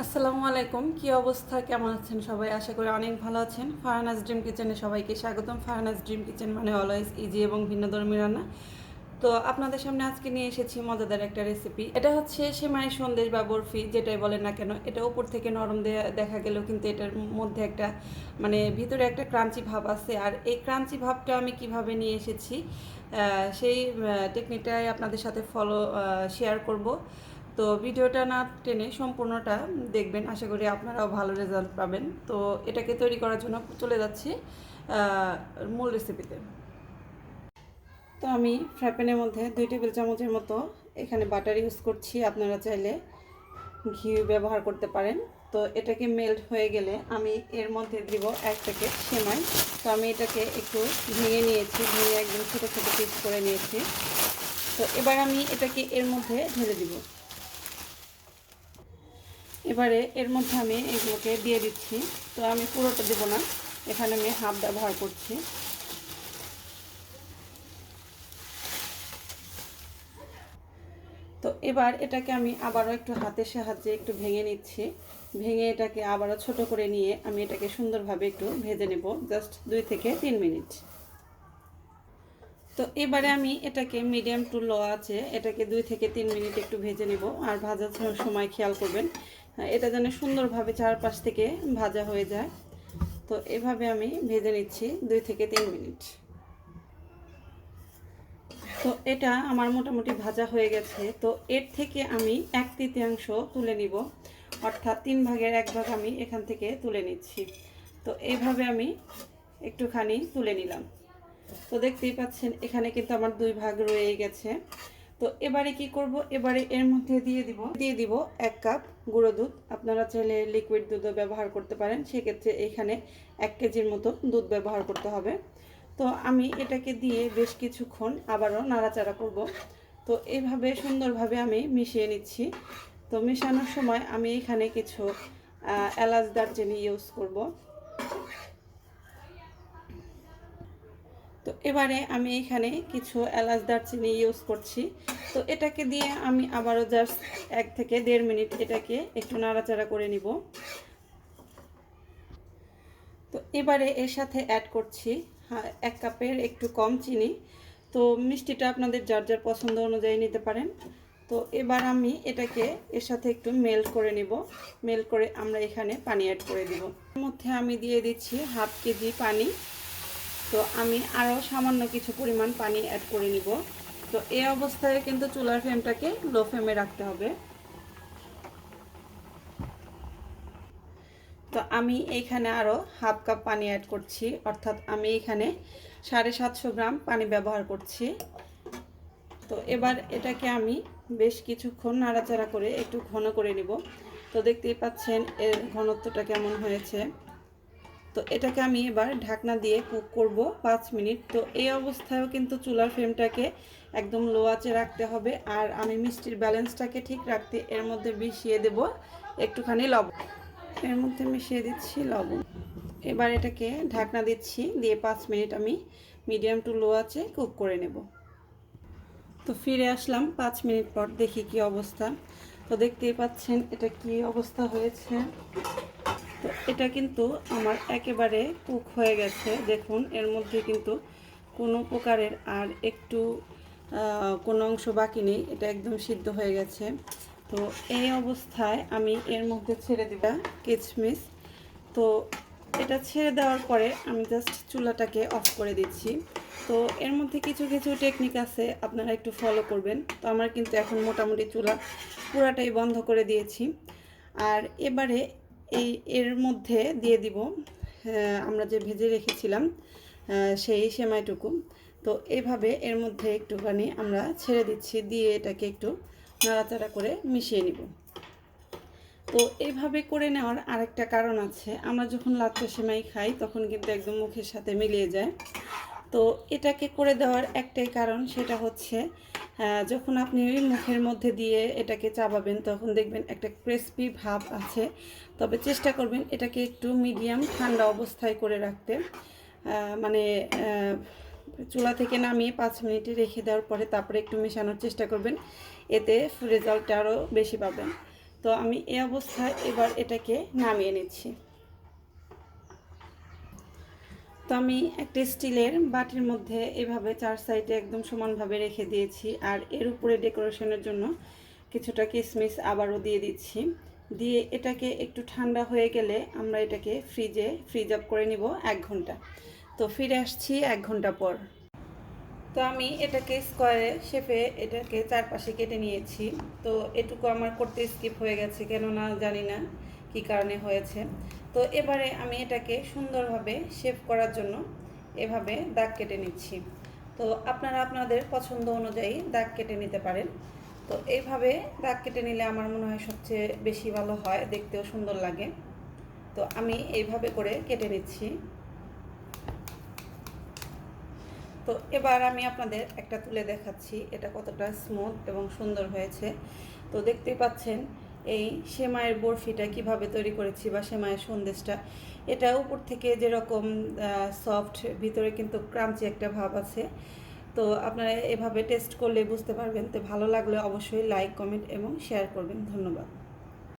আসসালামু আলাইকুম। কি অবস্থা? কেমন আছেন সবাই? আশা করি অনেক ভালো আছেন। ফারহানাজ ড্রিম কিচেনে সবাইকে স্বাগতম। ফারহানাজ ড্রিম কিচেন মানে অলওয়েজ ইজি এবং ভিন্ন ভিন্নধর্মী রান্না। তো আপনাদের সামনে আজকে নিয়ে এসেছি মজাদার একটা রেসিপি এটা হচ্ছে সেমাই সন্দেশ বা বরফি, যেটাই বলেন না কেন। এটা উপর থেকে নরম দেখা গেলেও কিন্তু এটার মধ্যে একটা মানে ভিতরে একটা ক্রাঞ্চি ভাব আছে। আর এই ক্রাঞ্চি ভাবটা আমি কীভাবে নিয়ে এসেছি সেই টেকনিকটাই আপনাদের সাথে ফলো শেয়ার করব। তো ভিডিওটা না টেনে সম্পূর্ণটা দেখবেন। আশা করি আপনারাও ভালো রেজাল্ট পাবেন। তো এটাকে তৈরি করার জন্য চলে যাচ্ছি মূল রেসিপিতে তো। আমি ফ্রাই প্যানের মধ্যে দুই টেবিল চামচের মতো এখানে বাটার ইউজ করছি। আপনারা চাইলে ঘি ব্যবহার করতে পারেন। তো এটাকে মেল্ট হয়ে গেলে আমি এর মধ্যে দিব এক প্যাকেট সেমাই। তো আমি এটাকে একটু ভেঙে নিয়েছি, ভেঙে একদম ছোটো ছোটো পিস করে নিয়েছি। তো এবার আমি এটাকে এর মধ্যে ঢেলে দিব। এবারে এর মধ্যে আমি এগুলোকে দিয়ে দিচ্ছি। তো আমি পুরোটা দেবো না। এখানে আমি হাফ ব্যবহার করছি। তো এবার এটাকে আমি আবারও একটু হাতের সাহায্যে একটু ভেঙে নিচ্ছি। ভেঙে এটাকে আবারও ছোট করে নিয়ে আমি এটাকে সুন্দরভাবে একটু ভেজে নেব জাস্ট দুই থেকে তিন মিনিট। তো এবারে আমি এটাকে মিডিয়াম টু লো আছে এটাকে দুই থেকে তিন মিনিট একটু ভেজে নেব। আর ভাজার সময় খেয়াল করবেন এটা যেন সুন্দরভাবে চারপাশ থেকে ভাজা হয়ে যায়। তো এভাবে আমি ভেজে নিচ্ছি দুই থেকে তিন মিনিট। তো এটা আমার মোটামুটি ভাজা হয়ে গেছে। তো এর থেকে আমি এক তৃতীয়াংশ তুলে নিব। অর্থাৎ তিন ভাগের এক ভাগ আমি এখান থেকে তুলে নিচ্ছি। তো এইভাবে আমি একটুখানি তুলে নিলাম। তো দেখতেই পাচ্ছেন, এখানে কিন্তু আমার দুই ভাগ রয়ে গেছে। তো এবারে কি করব? এবারে এর মধ্যে দিয়ে দিব দিয়ে দিব এক কাপ গুঁড়ো দুধ। আপনারা চাইলে লিকুইড দুধও ব্যবহার করতে পারেন। সেক্ষেত্রে এখানে এক কেজির মতো দুধ ব্যবহার করতে হবে। তো আমি এটাকে দিয়ে বেশ কিছুক্ষণ আবারও নাড়াচাড়া করব। তো এইভাবে সুন্দরভাবে আমি মিশিয়ে নিচ্ছি। তো মেশানোর সময় আমি এখানে কিছু এলাচ দারচিনি ইউজ করব। তো এবারে আমি এখানে কিছু এলাচ দারচিনি ইউজ করছি। তো এটাকে দিয়ে আমি আবারও জাস্ট এক থেকে দেড় মিনিট এটাকে একটু নাড়াচাড়া করে নিব। তো এবারে এর সাথে অ্যাড করছি এক কাপের একটু কম চিনি। তো মিষ্টিটা আপনাদের যার যার পছন্দ অনুযায়ী নিতে পারেন। তো এবার আমি এটাকে এর সাথে একটু মেল্ট করে নিব। মেল্ট করে আমরা এখানে পানি অ্যাড করে দিব। এর মধ্যে আমি দিয়ে দিচ্ছি হাফ কেজি পানি। তো আমি আরও সামান্য কিছু পরিমাণ পানি অ্যাড করে নিব। তো এই অবস্থায় কিন্তু চুলার ফ্লেমটাকে লো ফ্লেমে রাখতে হবে। তো আমি এইখানে আরও হাফ কাপ পানি অ্যাড করছি, অর্থাৎ আমি এখানে সাড়ে সাতশো গ্রাম পানি ব্যবহার করছি। তো এবার এটাকে আমি বেশ কিছুক্ষণ নাড়াচাড়া করে একটু ঘন করে নিব। তো দেখতেই পাচ্ছেন এর ঘনত্বটা কেমন হয়েছে। তো এটাকে আমি এবার ঢাকনা দিয়ে কুক করব পাঁচ মিনিট। তো এই অবস্থায়ও কিন্তু চুলার ফ্লেমটাকে একদম লো আঁচে রাখতে হবে আর আমি মিষ্টির ব্যালেন্সটাকে ঠিক রাখতে এর মধ্যে মিশিয়ে দেব একটুখানি লবণ। এর মধ্যে মিশিয়ে দিচ্ছি লবণ। এবার এটাকে ঢাকনা দিচ্ছি দিয়ে পাঁচ মিনিট আমি মিডিয়াম টু লো আছে কুক করে নেব। তো ফিরে আসলাম পাঁচ মিনিট পর দেখি কি অবস্থা। তো দেখতেই পাচ্ছেন এটা কি অবস্থা হয়েছে। তো এটা কিন্তু আমার একেবারে কুক হয়ে গেছে। দেখুন, এর মধ্যে কিন্তু কোনো প্রকারের আর একটু কোনো অংশ বাকি নেই। এটা একদম সিদ্ধ হয়ে গেছে। তো এই অবস্থায় আমি এর মধ্যে ছেড়ে দিব কিচমিচ তো এটা ছেড়ে দেওয়ার পরে আমি জাস্ট চুলাটাকে অফ করে দিচ্ছি। তো এর মধ্যে কিছু কিছু টেকনিক আছে, আপনারা একটু ফলো করবেন। তো আমার কিন্তু এখন মোটামুটি চুলা পুরাটাই বন্ধ করে দিয়েছি। আর এবারে এই এর মধ্যে দিয়ে দিব আমরা যে ভেজে রেখেছিলাম সেই সেমাইটুকু। তো এভাবে এর মধ্যে একটুখানি আমরা ছেড়ে দিচ্ছি, দিয়ে এটাকে একটু নাড়াচাড়া করে মিশিয়ে নিব। তো এভাবে করে নেওয়ার আরেকটা কারণ আছে। আমরা যখন লাচ্চা সেমাই খাই, তখন কিন্তু একদম মুখের সাথে মিলিয়ে যায়। তো এটাকে করে দেওয়ার একটাই কারণ, সেটা হচ্ছে যখন আপনি মুখের মধ্যে দিয়ে এটাকে চাবাবেন, তখন দেখবেন একটা ক্রিসপি ভাব আছে। তবে চেষ্টা করবেন এটাকে একটু মিডিয়াম ঠান্ডা অবস্থায় করে রাখতে। মানে চুলা থেকে নামিয়ে পাঁচ মিনিটে রেখে দেওয়ার পরে তারপরে একটু মেশানোর চেষ্টা করবেন। এতে রেজাল্টটা আরও বেশি পাবেন। তো আমি এই অবস্থায় এবার এটাকে নামিয়ে নিচ্ছি। তো আমি একটা স্টিলের বাটির মধ্যে এভাবে চার সাইডে একদম সমানভাবে রেখে দিয়েছি। আর এর উপরে ডেকোরেশনের জন্য কিছুটা কিশমিশ আবারও দিয়ে দিচ্ছি। দিয়ে এটাকে একটু ঠান্ডা হয়ে গেলে আমরা এটাকে ফ্রিজে, ফ্রিজ আপ করে নিব এক ঘণ্টা। তো ফিরে আসছি এক ঘণ্টা পর। তো আমি এটাকে স্কোয়ারে শেপে এটাকে চারপাশে কেটে নিয়েছি। তো এটুকু আমার করতে স্কিপ হয়ে গেছে, কেননা জানি না কি কারণে হয়েছে। তো এবারে আমি এটাকে সুন্দরভাবে শেপ করার জন্য এভাবে দাগ কেটে নিচ্ছি। তো আপনারা আপনাদের পছন্দ অনুযায়ী দাগ কেটে নিতে পারেন। তো এইভাবে দাগ কেটে নিলে আমার মনে হয় সবচেয়ে বেশি ভালো হয়, দেখতেও সুন্দর লাগে। তো আমি এইভাবে করে কেটে নিচ্ছি। তো এবার আমি আপনাদের একটা তুলে দেখাচ্ছি, এটা কতটা স্মুথ এবং সুন্দর হয়েছে। তো দেখতেই পাচ্ছেন এই সেমাইয়ের বরফিটা কীভাবে তৈরি করেছি বা সেমাইয়ের সন্দেশটা, এটা উপর থেকে যেরকম সফট ভিতরে কিন্তু ক্রাঞ্চি একটা ভাব আছে। তো আপনারা এভাবে টেস্ট করলে বুঝতে পারবেন। তো ভালো লাগলে অবশ্যই লাইক কমেন্ট এবং শেয়ার করবেন। ধন্যবাদ।